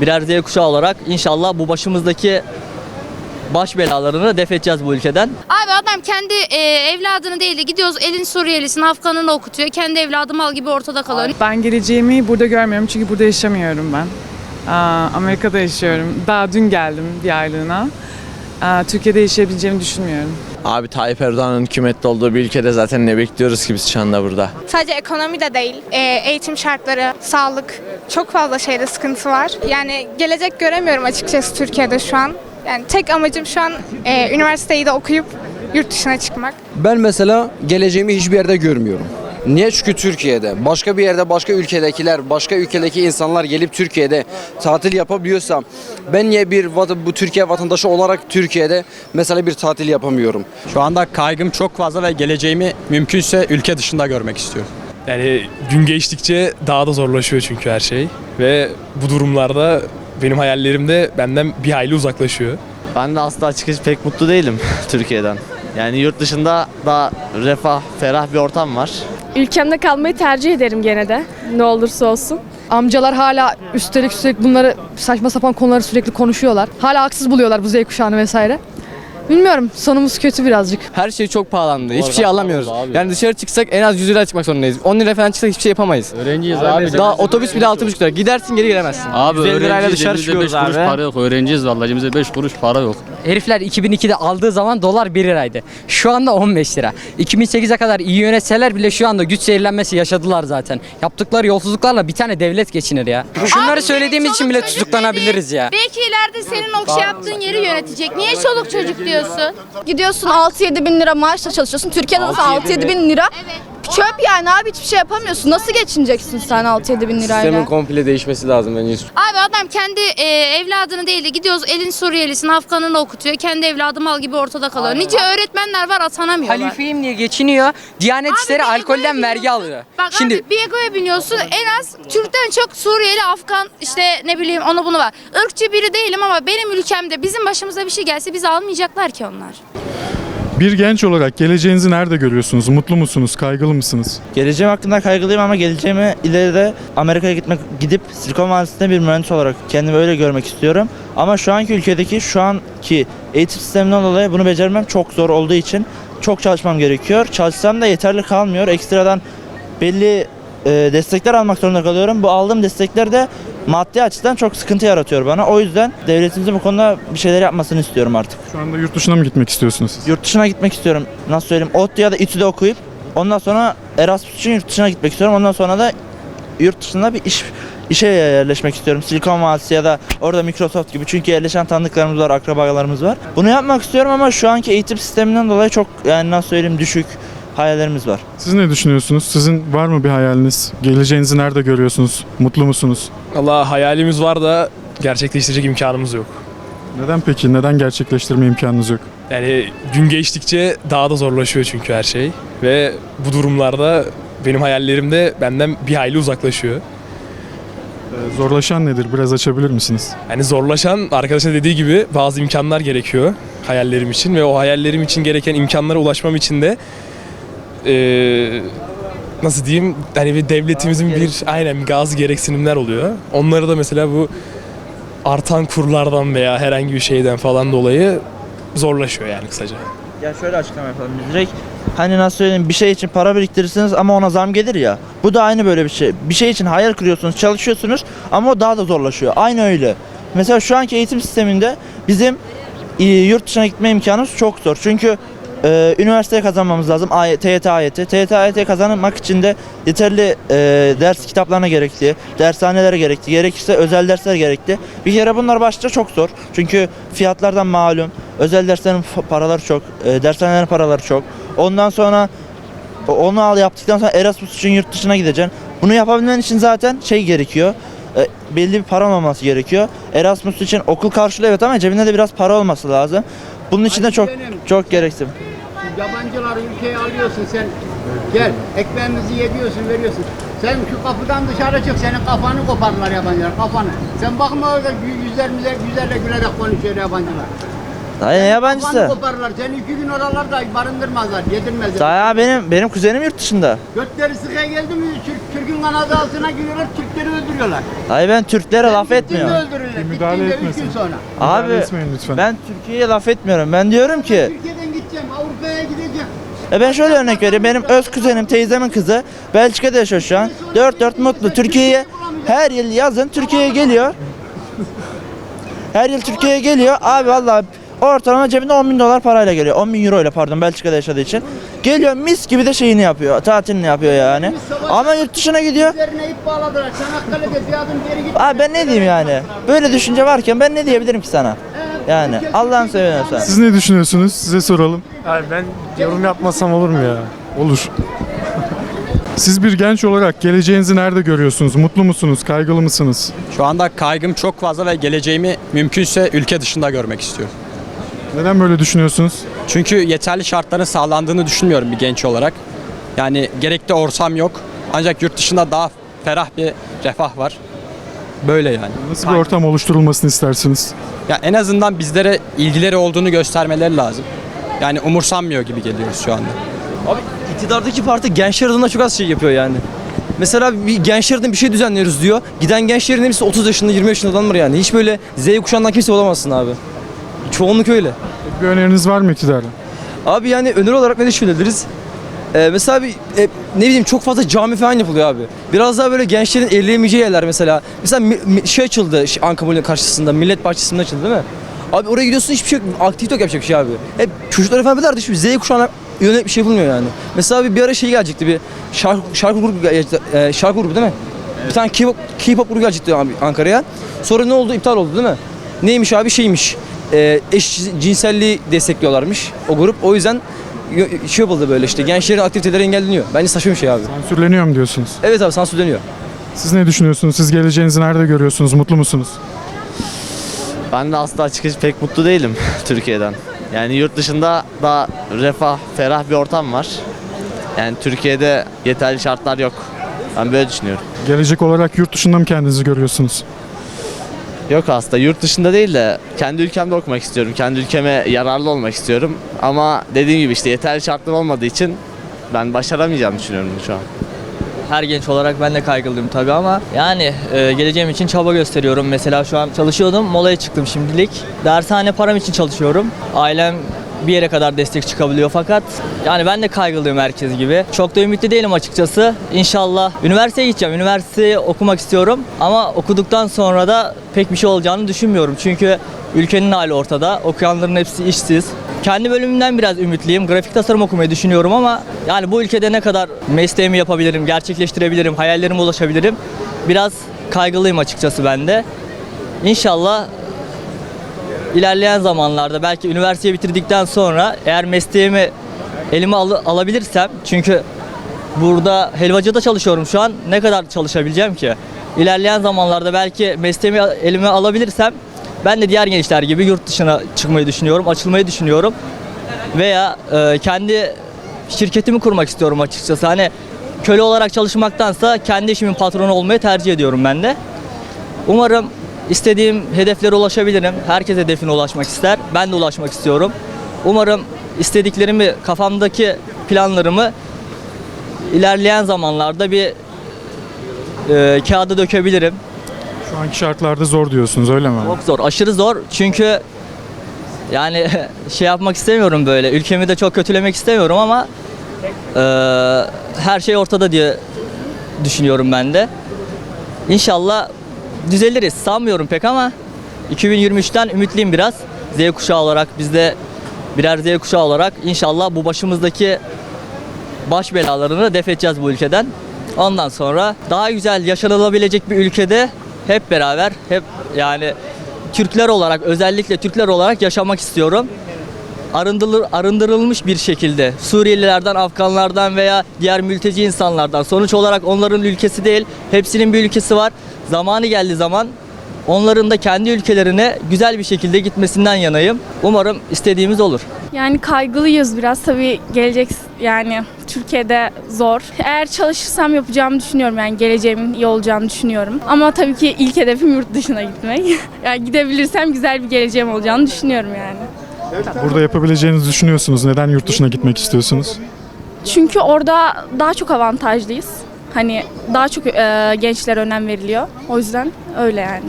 Birer Z kuşağı olarak inşallah bu başımızdaki baş belalarını def edeceğiz bu ülkeden. Abi adam kendi e, evladını değil de gidiyoruz elin Suriyelisini Afganını okutuyor. Kendi evladı mal gibi ortada kalıyor. Ben geleceğimi burada görmüyorum çünkü burada yaşamıyorum ben. Aa, Amerika'da yaşıyorum. Daha dün geldim bir aylığına. Aa, Türkiye'de yaşayabileceğimi düşünmüyorum. Abi Tayyip Erdoğan'ın hükümette olduğu bir ülkede zaten ne bekliyoruz ki biz şu anda burada? Sadece ekonomi de değil, e, eğitim şartları, sağlık, çok fazla şeyde sıkıntı var. Yani gelecek göremiyorum açıkçası Türkiye'de şu an. Yani tek amacım şu an e, üniversiteyi de okuyup yurt dışına çıkmak. Ben mesela geleceğimi hiçbir yerde görmüyorum. Niye? Çünkü Türkiye'de. Başka bir yerde başka ülkedekiler, başka ülkedeki insanlar gelip Türkiye'de tatil yapabiliyorsam ben niye bir bu Türkiye vatandaşı olarak Türkiye'de mesela bir tatil yapamıyorum? Şu anda kaygım çok fazla ve geleceğimi mümkünse ülke dışında görmek istiyorum. Yani gün geçtikçe daha da zorlaşıyor çünkü her şey. Ve bu durumlarda benim hayallerim de benden bir hayli uzaklaşıyor. Ben de aslında açıkçası pek mutlu değilim Türkiye'den. Yani yurt dışında daha refah, ferah bir ortam var. Ülkemde kalmayı tercih ederim gene de. Ne olursa olsun. Amcalar hala üstelik sürekli bunları saçma sapan konuları sürekli konuşuyorlar. Hala haksız buluyorlar bu Z kuşağını vesaire. Bilmiyorum sonumuz kötü birazcık. Her şey çok pahalandı. Hiçbir şey alamıyoruz. Yani dışarı çıksak en az 100 lira çıkmak zorundayız. 10 lira falan çıksak hiçbir şey yapamayız. Öğrenciyiz abi. Daha otobüs bile 6,5 lira. Gidersin geri gelemezsin. Abi 150 lirayla öğrenciyiz. dışarı Elimizde 5 çıkıyoruz kuruş abi. para yok. Öğrenciyiz vallahi. Elimizde 5 kuruş para yok. Herifler 2002'de aldığı zaman dolar 1 liraydı. Şu anda 15 lira. 2008'e kadar iyi yönetseler bile şu anda güç zehirlenmesi yaşadılar zaten. Yaptıkları yolsuzluklarla bir tane devlet geçinir ya. Şunları Abi söylediğimiz için bile çocuk tutuklanabiliriz ya. Belki ileride senin o şey yaptığın yeri yönetecek. Niye çoluk çocuk diyorsun? Gidiyorsun 6-7 bin lira maaşla çalışıyorsun. Türkiye'de nasıl 6-7 bin lira? Çöp yani abi hiçbir şey yapamıyorsun. Nasıl geçineceksin sen 6-7 bin lirayla? Sistemin komple değişmesi lazım bence. Abi adam kendi e, evladını değil de gidiyoruz elin Suriyelisini Afganını okutuyor. Kendi evladı mal gibi ortada kalıyor. Nice öğretmenler var atanamıyorlar. Halifeyim diye geçiniyor. Diyanet Abi işleri bir egoya alkolden vergi biniyorsun. alıyor. Bak Şimdi abi bir egoya biniyorsun en az Türk'ten çok Suriyeli, Afgan işte ne bileyim onu bunu var. Irkçı biri değilim ama benim ülkemde bizim başımıza bir şey gelse bizi almayacaklar ki onlar. Bir genç olarak geleceğinizi nerede görüyorsunuz? Mutlu musunuz? Kaygılı mısınız? Geleceğim hakkında kaygılıyım ama geleceğimi ileride Amerika'ya gitmek gidip Silikon Vadisi'nde bir mühendis olarak kendimi öyle görmek istiyorum. Ama şu anki ülkedeki şu anki eğitim sisteminden dolayı bunu becermem çok zor olduğu için çok çalışmam gerekiyor. Çalışsam da yeterli kalmıyor. Ekstradan belli e, destekler almak zorunda kalıyorum. Bu aldığım destekler de maddi açıdan çok sıkıntı yaratıyor bana. O yüzden devletimizin bu konuda bir şeyler yapmasını istiyorum artık. Şu anda yurt dışına mı gitmek istiyorsunuz siz? Yurt dışına gitmek istiyorum. Nasıl söyleyeyim? ODTÜ ya da İTÜ'de okuyup ondan sonra Erasmus için yurt dışına gitmek istiyorum. Ondan sonra da yurt dışında bir iş işe yerleşmek istiyorum. Silikon Vadisi ya da orada Microsoft gibi. Çünkü yerleşen tanıdıklarımız var, akrabalarımız var. Bunu yapmak istiyorum ama şu anki eğitim sisteminden dolayı çok yani nasıl söyleyeyim düşük hayallerimiz var. Siz ne düşünüyorsunuz? Sizin var mı bir hayaliniz? Geleceğinizi nerede görüyorsunuz? Mutlu musunuz? Allah hayalimiz var da gerçekleştirecek imkanımız yok. Neden peki? Neden gerçekleştirme imkanınız yok? Yani gün geçtikçe daha da zorlaşıyor çünkü her şey. Ve bu durumlarda benim hayallerim de benden bir hayli uzaklaşıyor. Ee, zorlaşan nedir? Biraz açabilir misiniz? Yani zorlaşan arkadaşın dediği gibi bazı imkanlar gerekiyor hayallerim için ve o hayallerim için gereken imkanlara ulaşmam için de eee, nasıl diyeyim hani bir devletimizin bir aynen gazı gereksinimler oluyor. Onları da mesela bu artan kurlardan veya herhangi bir şeyden falan dolayı zorlaşıyor yani kısaca. Ya şöyle açıklama yapalım biz direkt. Hani nasıl söyleyeyim bir şey için para biriktirirsiniz ama ona zam gelir ya. Bu da aynı böyle bir şey. Bir şey için hayal kuruyorsunuz, çalışıyorsunuz ama o daha da zorlaşıyor. Aynı öyle. Mesela şu anki eğitim sisteminde bizim e, yurt dışına gitme imkanımız çok zor. Çünkü e, üniversiteye kazanmamız lazım. AY, TYT, AYT. TYT, AYT kazanmak için de yeterli e, ders kitaplarına gerekli, dershanelere gerekli, gerekirse özel dersler gerekli. Bir kere bunlar başta çok zor. Çünkü fiyatlardan malum. Özel derslerin paraları çok, e, dershanelerin paraları çok. Ondan sonra onu al yaptıktan sonra Erasmus için yurt dışına gideceksin. Bunu yapabilmen için zaten şey gerekiyor. e, belli bir paran olması gerekiyor. Erasmus için okul karşılıyor evet ama cebinde de biraz para olması lazım. Bunun için de çok çok gerekli. Yabancıları ülkeye alıyorsun sen. Gel ekmeğimizi yediyorsun veriyorsun. Sen şu kapıdan dışarı çık senin kafanı koparırlar yabancılar kafanı. Sen bakma orada yüzlerimize güzelle gülerek konuşuyor yabancılar. Dayı ne yabancısı? Kafanı koparırlar. Seni iki gün oralarda barındırmazlar, yedirmezler. Dayı benim benim kuzenim yurt dışında. Götleri sıkaya geldi mi Türk, Türk'ün kanadı altına giriyorlar, Türkleri öldürüyorlar. Dayı ben Türklere laf Gittiğinde etmiyorum. öldürürler. müdahale Gittiğinde üç etmesin. sonra. Abi Müdahale etmeyin lütfen. ben Türkiye'ye laf etmiyorum. Ben diyorum ki Türkiye'den gideceğim, Avrupa'ya gideceğim. E ben şöyle örnek vereyim. Benim öz kuzenim, teyzemin kızı Belçika'da yaşıyor şu an. Dört dört mutlu. Türkiye'ye her yıl yazın Türkiye'ye geliyor. Her yıl Türkiye'ye geliyor. Abi vallahi ortalama cebinde 10 bin dolar parayla geliyor. 10 bin euro ile pardon Belçika'da yaşadığı için. Geliyor mis gibi de şeyini yapıyor. Tatilini yapıyor yani. Ama yurt dışına gidiyor. Abi ben ne diyeyim yani? Böyle düşünce varken ben ne diyebilirim ki sana? Yani Allah'ın seversen. Siz ne düşünüyorsunuz? Size soralım. Abi ben yorum yapmasam olur mu ya? Olur. Siz bir genç olarak geleceğinizi nerede görüyorsunuz? Mutlu musunuz? Kaygılı mısınız? Şu anda kaygım çok fazla ve geleceğimi mümkünse ülke dışında görmek istiyorum. Neden böyle düşünüyorsunuz? Çünkü yeterli şartların sağlandığını düşünmüyorum bir genç olarak. Yani gerekli ortam yok. Ancak yurt dışında daha ferah bir refah var. Böyle yani. Nasıl bir ortam oluşturulmasını istersiniz? Ya en azından bizlere ilgileri olduğunu göstermeleri lazım. Yani umursanmıyor gibi geliyoruz şu anda. Abi iktidardaki parti gençler adına çok az şey yapıyor yani. Mesela bir gençler adına bir şey düzenliyoruz diyor. Giden gençlerin hepsi 30 yaşında 20 yaşında adamlar yani. Hiç böyle Z kuşağından kimse olamazsın abi. Çoğunluk öyle. Bir öneriniz var mı iktidara? Abi yani öneri olarak ne düşünebiliriz? Ee, mesela bir e, ne bileyim çok fazla cami falan yapılıyor abi. Biraz daha böyle gençlerin elleyemeyeceği yerler mesela. Mesela mi- mi- şey açıldı şey, Ankamol'ün karşısında Millet Bahçesi'nde açıldı değil mi? Abi oraya gidiyorsun hiçbir şey yok. Aktivite yok yapacak bir şey abi. Hep çocuklar falan böyle hiçbir Z kuşağına yönelik bir şey yapılmıyor yani. Mesela bir, bir ara şey gelecekti bir şarkı, şarkı grubu e, şarkı grubu değil mi? Bir tane K-pop, K-pop grubu gelecekti abi Ankara'ya. Sonra ne oldu? İptal oldu değil mi? Neymiş abi şeymiş. E, eş cinselliği destekliyorlarmış o grup. O yüzden şey yapıldı böyle işte gençlerin aktiviteleri engelleniyor. Bence saçma bir şey abi. Sansürleniyor mu diyorsunuz? Evet abi sansürleniyor. Siz ne düşünüyorsunuz? Siz geleceğinizi nerede görüyorsunuz? Mutlu musunuz? Ben de aslında açıkçası pek mutlu değilim Türkiye'den. Yani yurt dışında daha refah, ferah bir ortam var. Yani Türkiye'de yeterli şartlar yok. Ben böyle düşünüyorum. Gelecek olarak yurt dışında mı kendinizi görüyorsunuz? Yok aslında yurt dışında değil de kendi ülkemde okumak istiyorum. Kendi ülkeme yararlı olmak istiyorum. Ama dediğim gibi işte yeterli şartlar olmadığı için ben başaramayacağımı düşünüyorum şu an. Her genç olarak ben de kaygılıyım tabii ama yani e, geleceğim için çaba gösteriyorum. Mesela şu an çalışıyordum, molaya çıktım şimdilik. Dershane param için çalışıyorum. Ailem bir yere kadar destek çıkabiliyor fakat yani ben de kaygılıyım herkes gibi. Çok da ümitli değilim açıkçası. İnşallah üniversiteye gideceğim. Üniversiteyi okumak istiyorum ama okuduktan sonra da pek bir şey olacağını düşünmüyorum. Çünkü ülkenin hali ortada. Okuyanların hepsi işsiz. Kendi bölümümden biraz ümitliyim. Grafik tasarım okumayı düşünüyorum ama yani bu ülkede ne kadar mesleğimi yapabilirim, gerçekleştirebilirim, hayallerime ulaşabilirim. Biraz kaygılıyım açıkçası ben de. İnşallah ilerleyen zamanlarda belki üniversiteyi bitirdikten sonra eğer mesleğimi elime al- alabilirsem çünkü burada helvacıda çalışıyorum şu an ne kadar çalışabileceğim ki? İlerleyen zamanlarda belki mesleğimi elime alabilirsem ben de diğer gençler gibi yurt dışına çıkmayı düşünüyorum, açılmayı düşünüyorum. Veya e, kendi şirketimi kurmak istiyorum açıkçası. Hani köle olarak çalışmaktansa kendi işimin patronu olmayı tercih ediyorum ben de. Umarım istediğim hedeflere ulaşabilirim. Herkes hedefine ulaşmak ister. Ben de ulaşmak istiyorum. Umarım istediklerimi, kafamdaki planlarımı ilerleyen zamanlarda bir e, kağıda dökebilirim. Şu anki şartlarda zor diyorsunuz öyle mi? Çok zor, aşırı zor. Çünkü yani şey yapmak istemiyorum böyle. Ülkemi de çok kötülemek istemiyorum ama e, her şey ortada diye düşünüyorum ben de. İnşallah düzeliriz. Sanmıyorum pek ama 2023'ten ümitliyim biraz. Z kuşağı olarak biz de birer Z kuşağı olarak inşallah bu başımızdaki baş belalarını def edeceğiz bu ülkeden. Ondan sonra daha güzel yaşanılabilecek bir ülkede hep beraber hep yani Türkler olarak özellikle Türkler olarak yaşamak istiyorum. Arındırılır, arındırılmış bir şekilde Suriyelilerden, Afganlardan veya diğer mülteci insanlardan sonuç olarak onların ülkesi değil, hepsinin bir ülkesi var. Zamanı geldiği zaman onların da kendi ülkelerine güzel bir şekilde gitmesinden yanayım. Umarım istediğimiz olur. Yani kaygılıyız biraz tabii gelecek yani Türkiye'de zor. Eğer çalışırsam yapacağımı düşünüyorum yani geleceğimin iyi olacağını düşünüyorum. Ama tabii ki ilk hedefim yurt dışına gitmek. yani gidebilirsem güzel bir geleceğim olacağını düşünüyorum yani. Burada yapabileceğinizi düşünüyorsunuz. Neden yurt dışına gitmek istiyorsunuz? Çünkü orada daha çok avantajlıyız. Hani daha çok e, gençlere önem veriliyor. O yüzden öyle yani.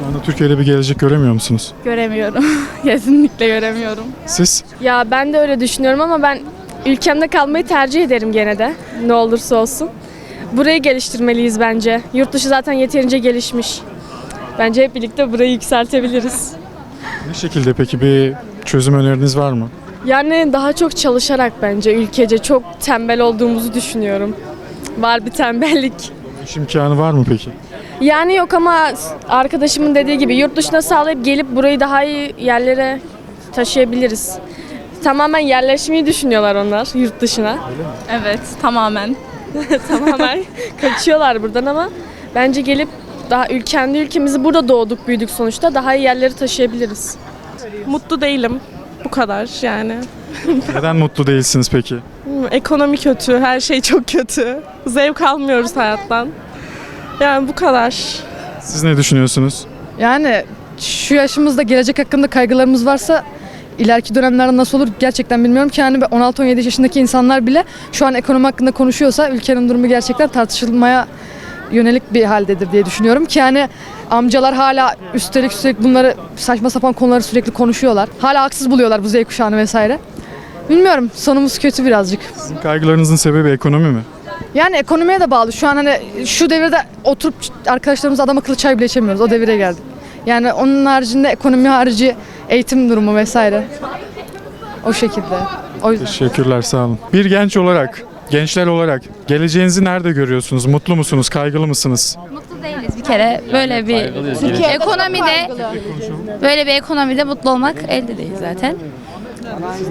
Şu anda Türkiye'de bir gelecek göremiyor musunuz? Göremiyorum. Kesinlikle göremiyorum. Siz? Ya ben de öyle düşünüyorum ama ben ülkemde kalmayı tercih ederim gene de. Ne olursa olsun. Burayı geliştirmeliyiz bence. Yurt dışı zaten yeterince gelişmiş. Bence hep birlikte burayı yükseltebiliriz. Ne şekilde peki bir çözüm öneriniz var mı? Yani daha çok çalışarak bence ülkece çok tembel olduğumuzu düşünüyorum. Var bir tembellik. İş imkanı var mı peki? Yani yok ama arkadaşımın dediği gibi yurt dışına sağlayıp gelip burayı daha iyi yerlere taşıyabiliriz. Tamamen yerleşmeyi düşünüyorlar onlar yurt dışına. Evet, tamamen. tamamen kaçıyorlar buradan ama bence gelip daha ül- kendi ülkemizi burada doğduk, büyüdük sonuçta daha iyi yerlere taşıyabiliriz. Mutlu değilim. Bu kadar yani. Neden mutlu değilsiniz peki? Ekonomi kötü, her şey çok kötü. Zevk almıyoruz hayattan. Yani bu kadar. Siz ne düşünüyorsunuz? Yani şu yaşımızda gelecek hakkında kaygılarımız varsa ileriki dönemlerde nasıl olur gerçekten bilmiyorum ki yani 16-17 yaşındaki insanlar bile şu an ekonomi hakkında konuşuyorsa ülkenin durumu gerçekten tartışılmaya yönelik bir haldedir diye düşünüyorum ki yani amcalar hala üstelik sürekli bunları saçma sapan konuları sürekli konuşuyorlar. Hala haksız buluyorlar bu Z kuşağını vesaire. Bilmiyorum sonumuz kötü birazcık. Sizin kaygılarınızın sebebi ekonomi mi? Yani ekonomiye de bağlı. Şu an hani şu devirde oturup arkadaşlarımız adam akıllı çay bile içemiyoruz. O devire geldik. Yani onun haricinde ekonomi harici eğitim durumu vesaire. O şekilde. O yüzden. Teşekkürler sağ olun. Bir genç olarak, gençler olarak geleceğinizi nerede görüyorsunuz? Mutlu musunuz? Kaygılı mısınız? Mutlu değiliz bir kere. Böyle bir ekonomide böyle bir ekonomide mutlu olmak elde değil zaten.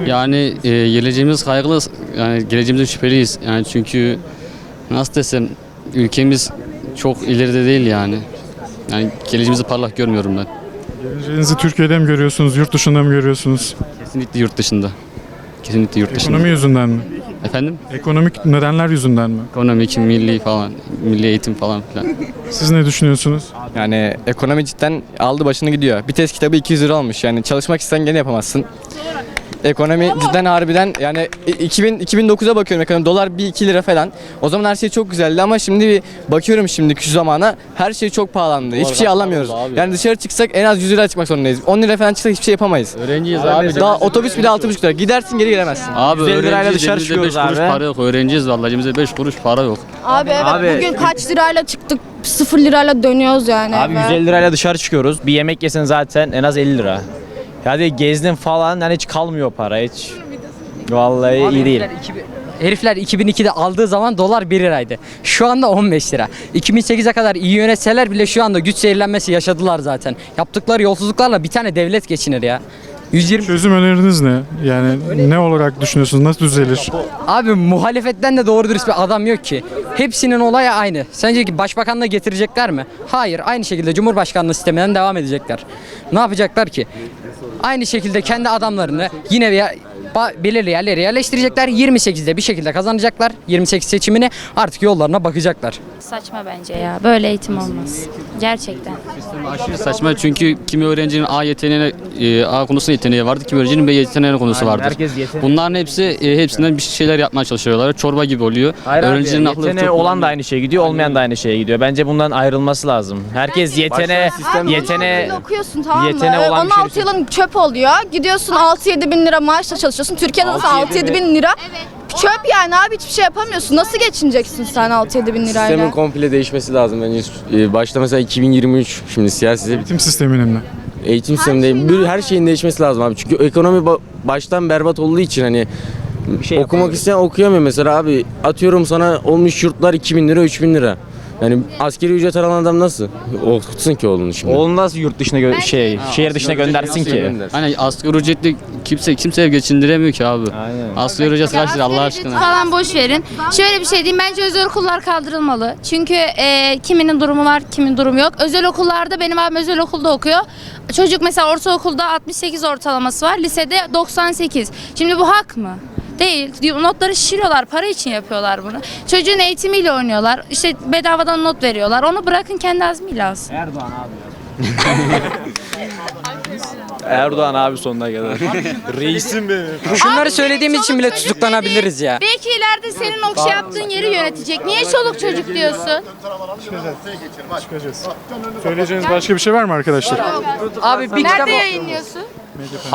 Yani e, geleceğimiz kaygılı, yani geleceğimize şüpheliyiz. Yani çünkü nasıl desem ülkemiz çok ileride değil yani. Yani geleceğimizi parlak görmüyorum ben. Geleceğinizi Türkiye'de mi görüyorsunuz, yurt dışında mı görüyorsunuz? Kesinlikle yurt dışında. Kesinlikle yurt dışında. Ekonomi yüzünden mi? Efendim? Ekonomik nedenler yüzünden mi? Ekonomik, milli falan, milli eğitim falan filan. Siz ne düşünüyorsunuz? Yani ekonomi cidden aldı başını gidiyor. Bir test kitabı 200 lira olmuş. Yani çalışmak istesen gene yapamazsın. Ekonomi cidden harbiden yani 2000 2009'a bakıyorum ekonomi dolar 1-2 lira falan. O zaman her şey çok güzeldi ama şimdi bir bakıyorum şimdi şu zamana her şey çok pahalandı. Hiçbir şey alamıyoruz. Yani dışarı çıksak en az 100 lira çıkmak zorundayız. 10 lira falan çıksak hiçbir şey yapamayız. Öğrenciyiz abi. Daha otobüs bile 6,5 lira. Gidersin geri gelemezsin. Abi 150 lirayla öğrenciyiz, dışarı elimizde 5 çıkıyoruz kuruş abi. para yok. Öğrenciyiz vallahi elimizde 5 kuruş para yok. Abi evet Abi- bugün kaç lirayla çıktık 0 lirayla dönüyoruz yani. Abi eve. 150 lirayla dışarı çıkıyoruz. Bir yemek yesen zaten en az 50 lira. Hadi gezdin falan yani hiç kalmıyor para hiç. Vallahi iyi değil. Herifler 2002'de aldığı zaman dolar 1 liraydı. Şu anda 15 lira. 2008'e kadar iyi yönetseler bile şu anda güç zehirlenmesi yaşadılar zaten. Yaptıkları yolsuzluklarla bir tane devlet geçinir ya. 120 Çözüm öneriniz ne? Yani ne olarak düşünüyorsunuz? Nasıl düzelir? Abi muhalefetten de doğru dürüst bir adam yok ki. Hepsinin olayı aynı. Sence ki başbakanlığı getirecekler mi? Hayır. Aynı şekilde Cumhurbaşkanlığı sisteminden devam edecekler. Ne yapacaklar ki? Aynı şekilde kendi adamlarını yine bir belirli yerlere yerleştirecekler. 28'de bir şekilde kazanacaklar. 28 seçimini artık yollarına bakacaklar. Saçma bence ya. Böyle eğitim olmaz. Gerçekten. Aşırı saçma çünkü kimi öğrencinin A yeteneğine, e, A konusunda yeteneği vardı, kimi öğrencinin B yeteneğine konusu Aynen, vardır. herkes yetenek- Bunların hepsi e, hepsinden bir şeyler yapmaya çalışıyorlar. Çorba gibi oluyor. Hayır Öğrencinin abi, aklı yeteneği olan da aynı şeye gidiyor, olmayan da aynı şeye gidiyor. Bence bundan ayrılması lazım. Herkes yetene, yetene, yetene, okuyorsun tamam mı? yeteneği Ee, olan bir şey 16 yılın çöp oluyor. Gidiyorsun 6-7 bin lira maaşla çalışıyorsun. Türkiye'de nasıl 6-7 bin lira? Çöp yani abi hiçbir şey yapamıyorsun. Nasıl geçineceksin sen 6-7 bin lirayla? Sistemin komple değişmesi lazım bence. Ee, Başta mesela 2023 şimdi siyasi Eğitim sisteminin mi? eğitim sistemi değil. Bir- Her şeyin değişmesi lazım abi. Çünkü ekonomi ba- baştan berbat olduğu için hani şey okumak isteyen okuyamıyor mesela abi. Atıyorum sana olmuş yurtlar 2000 lira 3000 lira. Yani askeri ücret alan adam nasıl okutsun ki oğlunu şimdi? oğlunu nasıl yurt dışına gö- şey, şehir dışına göndersin ki? Hani asgari ücretli kimse kimse ev geçindiremiyor ki abi. Aynen. Asgari ücret kaç lira Allah aşkına? Falan boş verin. Şöyle bir şey diyeyim. Bence özel okullar kaldırılmalı. Çünkü e, kiminin durumu var, kimin durumu yok. Özel okullarda benim abim özel okulda okuyor. Çocuk mesela ortaokulda 68 ortalaması var. Lisede 98. Şimdi bu hak mı? Değil. Notları şişiriyorlar. Para için yapıyorlar bunu. Çocuğun eğitimiyle oynuyorlar. İşte bedavadan not veriyorlar. Onu bırakın kendi azmiyle alsın. Erdoğan abi. Erdoğan abi sonuna kadar. Reisim benim. Şunları söylediğimiz için bile tutuklanabiliriz ya. Belki ileride senin o şey yaptığın yeri yönetecek. Niye çoluk çocuk diyorsun? Söyleyeceğiniz başka bir şey var mı arkadaşlar? Abi bir kitap Nerede yayınlıyorsun?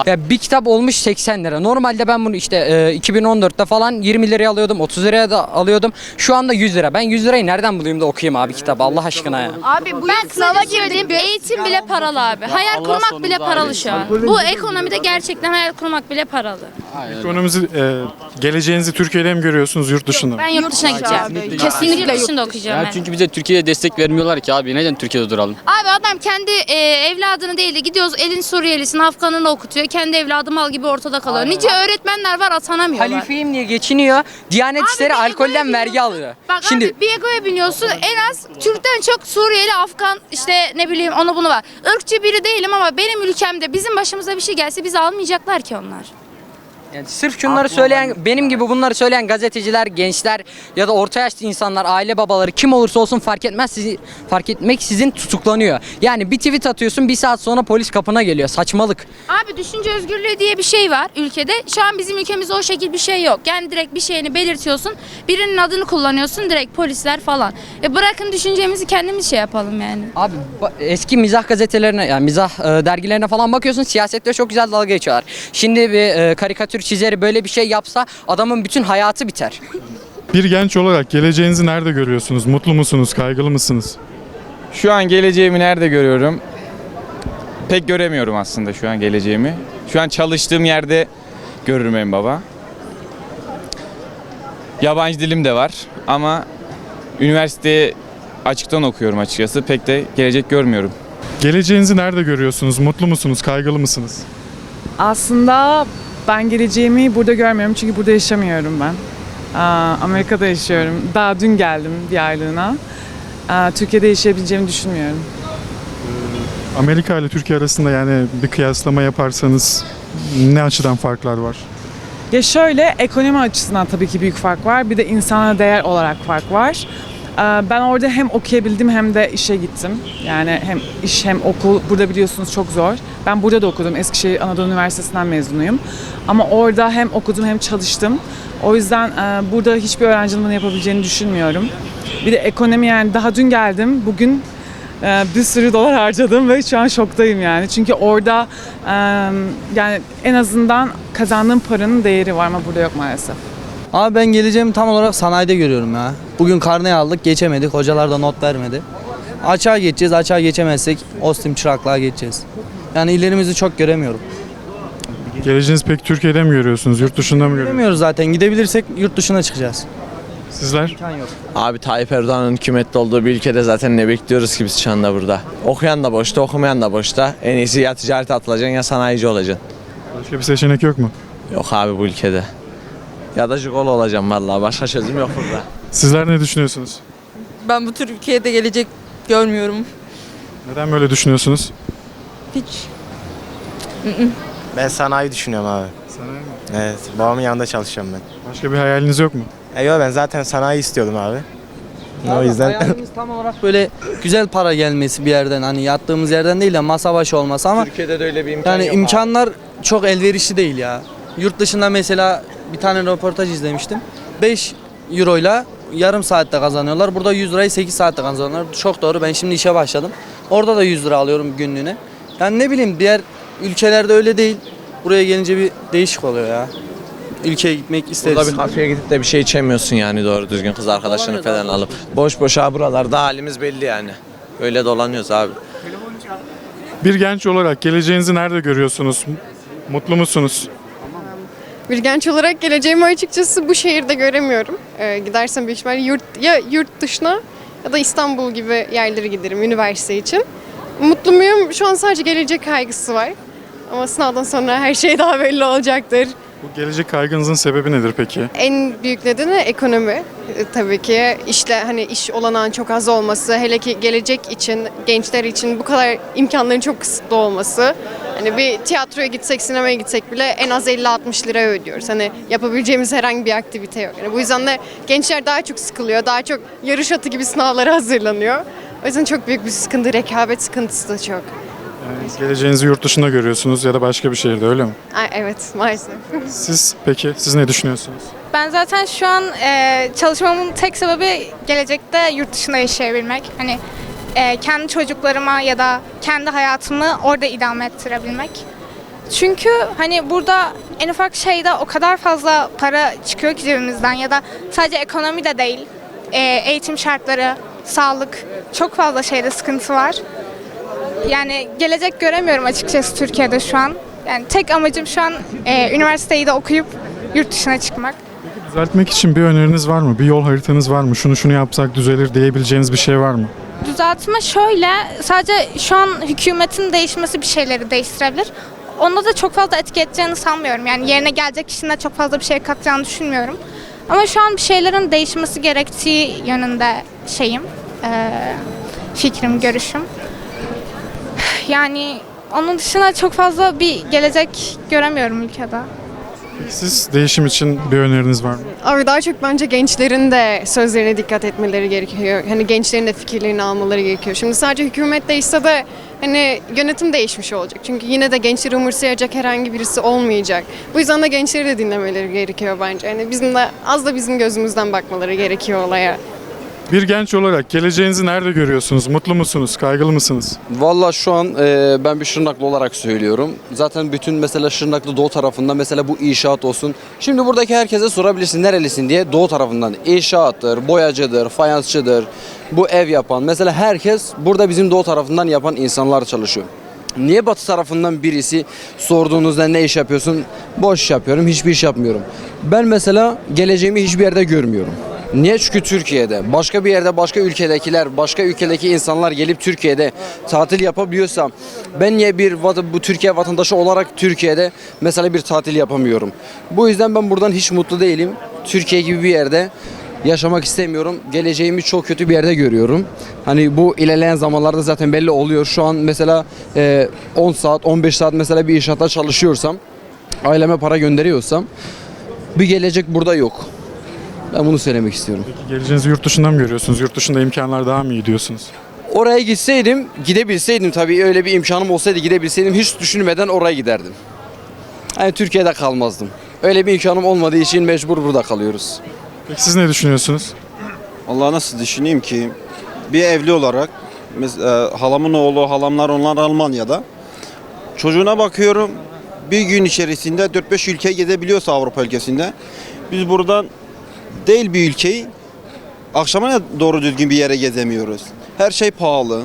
Ya bir kitap olmuş 80 lira. Normalde ben bunu işte e, 2014'te falan 20 liraya alıyordum, 30 liraya da alıyordum. Şu anda 100 lira. Ben 100 lirayı nereden bulayım da okuyayım abi kitabı Allah aşkına ya. Abi bu Ben sınava girdim. Eğitim bile paralı abi. Hayal kurmak bile paralı şu an. Bu ekonomide gerçekten hayal kurmak bile paralı. Ekonomimizi, e, geleceğinizi Türkiye'de mi görüyorsunuz, yurt dışında mı? Ben yurt dışına gideceğim. Kesinlikle yurt dışında okuyacağım Ya ben. çünkü bize Türkiye'ye destek vermiyorlar ki abi. Neden Türkiye'de duralım? Abi adam kendi e, evladını değil de gidiyoruz elin Suriyelisin Afganını okutuyor. Kendi evladı mal gibi ortada kalıyor. Nice öğretmenler var atanamıyorlar. Halifeyim diye geçiniyor. Diyanet Abi işleri bir egoya alkolden vergi biniyorsun. alıyor. Bak Şimdi abi bir egoya biniyorsun en az Türk'ten çok Suriyeli, Afgan işte ne bileyim onu bunu var. Irkçı biri değilim ama benim ülkemde bizim başımıza bir şey gelse bizi almayacaklar ki onlar. Yani sırf şunları söyleyen, benim gibi bunları söyleyen gazeteciler, gençler ya da orta yaşlı insanlar, aile babaları kim olursa olsun fark etmez sizi fark etmek sizin tutuklanıyor. Yani bir tweet atıyorsun bir saat sonra polis kapına geliyor. Saçmalık. Abi düşünce özgürlüğü diye bir şey var ülkede. Şu an bizim ülkemizde o şekil bir şey yok. Yani direkt bir şeyini belirtiyorsun. Birinin adını kullanıyorsun direkt polisler falan. E bırakın düşüncemizi kendimiz şey yapalım yani. Abi ba- eski mizah gazetelerine yani mizah e, dergilerine falan bakıyorsun siyasette çok güzel dalga geçiyorlar. Şimdi bir e, karikatür çizeri böyle bir şey yapsa adamın bütün hayatı biter. Bir genç olarak geleceğinizi nerede görüyorsunuz? Mutlu musunuz, kaygılı mısınız? Şu an geleceğimi nerede görüyorum? Pek göremiyorum aslında şu an geleceğimi. Şu an çalıştığım yerde görürüm en baba. Yabancı dilim de var ama üniversiteye açıktan okuyorum açıkçası. Pek de gelecek görmüyorum. Geleceğinizi nerede görüyorsunuz? Mutlu musunuz, kaygılı mısınız? Aslında ben geleceğimi burada görmüyorum çünkü burada yaşamıyorum ben. Amerika'da yaşıyorum. Daha dün geldim bir aylığına. Türkiye'de yaşayabileceğimi düşünmüyorum. Amerika ile Türkiye arasında yani bir kıyaslama yaparsanız ne açıdan farklar var? Ya şöyle ekonomi açısından tabii ki büyük fark var. Bir de insana değer olarak fark var. Ee, Ben orada hem okuyabildim hem de işe gittim. Yani hem iş hem okul burada biliyorsunuz çok zor. Ben burada da okudum. Eskişehir Anadolu Üniversitesi'nden mezunuyum. Ama orada hem okudum hem çalıştım. O yüzden e, burada hiçbir öğrencinin bunu yapabileceğini düşünmüyorum. Bir de ekonomi yani daha dün geldim. Bugün e, bir sürü dolar harcadım ve şu an şoktayım yani. Çünkü orada e, yani en azından kazandığım paranın değeri var ama burada yok maalesef. Abi ben geleceğimi tam olarak sanayide görüyorum ya. Bugün karneyi aldık geçemedik. Hocalar da not vermedi. Açığa geçeceğiz. Açığa geçemezsek Ostim çıraklığa geçeceğiz. Yani ilerimizi çok göremiyorum. Geleceğinizi pek Türkiye'de mi görüyorsunuz, yurt dışında mı görüyorsunuz? Göremiyoruz zaten. Gidebilirsek yurt dışına çıkacağız. Sizler? Abi Tayyip Erdoğan'ın hükümette olduğu bir ülkede zaten ne bekliyoruz ki biz şu anda burada? Okuyan da boşta, okumayan da boşta. En iyisi ya ticarete atılacaksın ya sanayici olacaksın. Başka bir seçenek yok mu? Yok abi bu ülkede. Ya da jigolo olacağım vallahi başka çözüm yok burada. Sizler ne düşünüyorsunuz? Ben bu Türkiye'de gelecek görmüyorum. Neden böyle düşünüyorsunuz? Hiç. Ben sanayi düşünüyorum abi. Sanayi mi? Evet, babamın yanında çalışıyorum ben. Başka bir hayaliniz yok mu? E yo, ben zaten sanayi istiyordum abi. O yüzden Hayalimiz tam olarak böyle güzel para gelmesi bir yerden. Hani yattığımız yerden değil de masa başı olması ama Türkiye'de de öyle bir imkan yani yok. imkanlar çok elverişli değil ya. Yurt dışında mesela bir tane röportaj izlemiştim. 5 euroyla yarım saatte kazanıyorlar. Burada 100 lirayı 8 saatte kazanıyorlar. Çok doğru. Ben şimdi işe başladım. Orada da 100 lira alıyorum günlüğüne. Yani ne bileyim diğer ülkelerde öyle değil. Buraya gelince bir değişik oluyor ya. Ülkeye gitmek isteriz. Burada bir kafeye gidip de bir şey içemiyorsun yani doğru düzgün kız arkadaşını falan alıp. Boş boş ha buralarda halimiz belli yani. Öyle dolanıyoruz abi. Bir genç olarak geleceğinizi nerede görüyorsunuz? Mutlu musunuz? Bir genç olarak geleceğimi açıkçası bu şehirde göremiyorum. Ee, gidersem büyük ihtimalle yurt, ya yurt dışına ya da İstanbul gibi yerlere giderim üniversite için. Mutlu muyum? Şu an sadece gelecek kaygısı var. Ama sınavdan sonra her şey daha belli olacaktır. Bu gelecek kaygınızın sebebi nedir peki? En büyük nedeni ekonomi e, tabii ki. İşte hani iş olanağın çok az olması, hele ki gelecek için, gençler için bu kadar imkanların çok kısıtlı olması. Hani bir tiyatroya gitsek, sinemaya gitsek bile en az 50-60 lira ödüyoruz. Hani yapabileceğimiz herhangi bir aktivite yok. Yani bu yüzden de gençler daha çok sıkılıyor, daha çok yarış atı gibi sınavlara hazırlanıyor. O yüzden çok büyük bir sıkıntı, rekabet sıkıntısı da çok. Yani geleceğinizi yurt dışında görüyorsunuz ya da başka bir şehirde öyle mi? Ay, evet maalesef. Siz peki siz ne düşünüyorsunuz? Ben zaten şu an e, çalışmamın tek sebebi gelecekte yurt dışında yaşayabilmek. Hani e, kendi çocuklarıma ya da kendi hayatımı orada idame ettirebilmek. Çünkü hani burada en ufak şeyde o kadar fazla para çıkıyor ki cebimizden ya da sadece ekonomi de değil. E, eğitim şartları, sağlık çok fazla şeyde sıkıntı var. Yani gelecek göremiyorum açıkçası Türkiye'de şu an. Yani tek amacım şu an e, üniversiteyi de okuyup yurt dışına çıkmak. Düzeltmek için bir öneriniz var mı? Bir yol haritanız var mı? Şunu şunu yapsak düzelir diyebileceğiniz bir şey var mı? Düzeltme şöyle, sadece şu an hükümetin değişmesi bir şeyleri değiştirebilir. Onda da çok fazla etki edeceğini sanmıyorum. Yani yerine gelecek kişinin de çok fazla bir şey katacağını düşünmüyorum. Ama şu an bir şeylerin değişmesi gerektiği yönünde şeyim, fikrim, görüşüm. Yani onun dışında çok fazla bir gelecek göremiyorum ülkede. Siz değişim için bir öneriniz var mı? Abi daha çok bence gençlerin de sözlerine dikkat etmeleri gerekiyor. Hani gençlerin de fikirlerini almaları gerekiyor. Şimdi sadece hükümet değişse de hani yönetim değişmiş olacak. Çünkü yine de gençleri umursayacak herhangi birisi olmayacak. Bu yüzden de gençleri de dinlemeleri gerekiyor bence. Hani bizim de az da bizim gözümüzden bakmaları gerekiyor olaya. Bir genç olarak geleceğinizi nerede görüyorsunuz? Mutlu musunuz? Kaygılı mısınız? Valla şu an e, ben bir Şırnaklı olarak söylüyorum. Zaten bütün mesela Şırnaklı doğu tarafında mesela bu inşaat olsun. Şimdi buradaki herkese sorabilirsin nerelisin diye doğu tarafından. İnşaattır, boyacıdır, fayansçıdır, bu ev yapan. Mesela herkes burada bizim doğu tarafından yapan insanlar çalışıyor. Niye batı tarafından birisi sorduğunuzda ne iş yapıyorsun? Boş iş yapıyorum, hiçbir iş yapmıyorum. Ben mesela geleceğimi hiçbir yerde görmüyorum. Niye? Çünkü Türkiye'de. Başka bir yerde başka ülkedekiler, başka ülkedeki insanlar gelip Türkiye'de tatil yapabiliyorsam ben niye bir bu Türkiye vatandaşı olarak Türkiye'de mesela bir tatil yapamıyorum? Bu yüzden ben buradan hiç mutlu değilim. Türkiye gibi bir yerde yaşamak istemiyorum. Geleceğimi çok kötü bir yerde görüyorum. Hani bu ilerleyen zamanlarda zaten belli oluyor. Şu an mesela e, 10 saat, 15 saat mesela bir inşaatta çalışıyorsam, aileme para gönderiyorsam bir gelecek burada yok. Ben bunu söylemek istiyorum. Geleceğinizi yurt dışından mı görüyorsunuz? Yurt dışında imkanlar daha mı iyi diyorsunuz? Oraya gitseydim, gidebilseydim tabii öyle bir imkanım olsaydı gidebilseydim hiç düşünmeden oraya giderdim. Hani Türkiye'de kalmazdım. Öyle bir imkanım olmadığı için mecbur burada kalıyoruz. Peki siz ne düşünüyorsunuz? Allah nasıl düşüneyim ki bir evli olarak mes- e, halamın oğlu halamlar onlar Almanya'da çocuğuna bakıyorum bir gün içerisinde 4-5 ülke gezebiliyorsa Avrupa ülkesinde biz buradan değil bir ülkeyi akşama doğru düzgün bir yere gezemiyoruz. Her şey pahalı.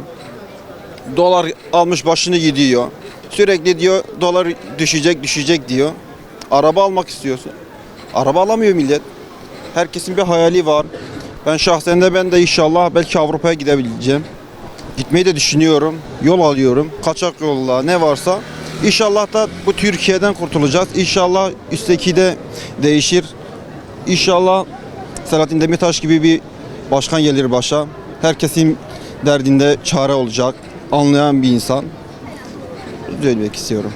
Dolar almış başını gidiyor. Sürekli diyor dolar düşecek düşecek diyor. Araba almak istiyorsun. Araba alamıyor millet. Herkesin bir hayali var. Ben şahsen de ben de inşallah belki Avrupa'ya gidebileceğim. Gitmeyi de düşünüyorum. Yol alıyorum. Kaçak yolla ne varsa. İnşallah da bu Türkiye'den kurtulacağız. İnşallah üstteki de değişir. İnşallah Selahattin Demirtaş gibi bir başkan gelir başa. Herkesin derdinde çare olacak. Anlayan bir insan. Söylemek istiyorum.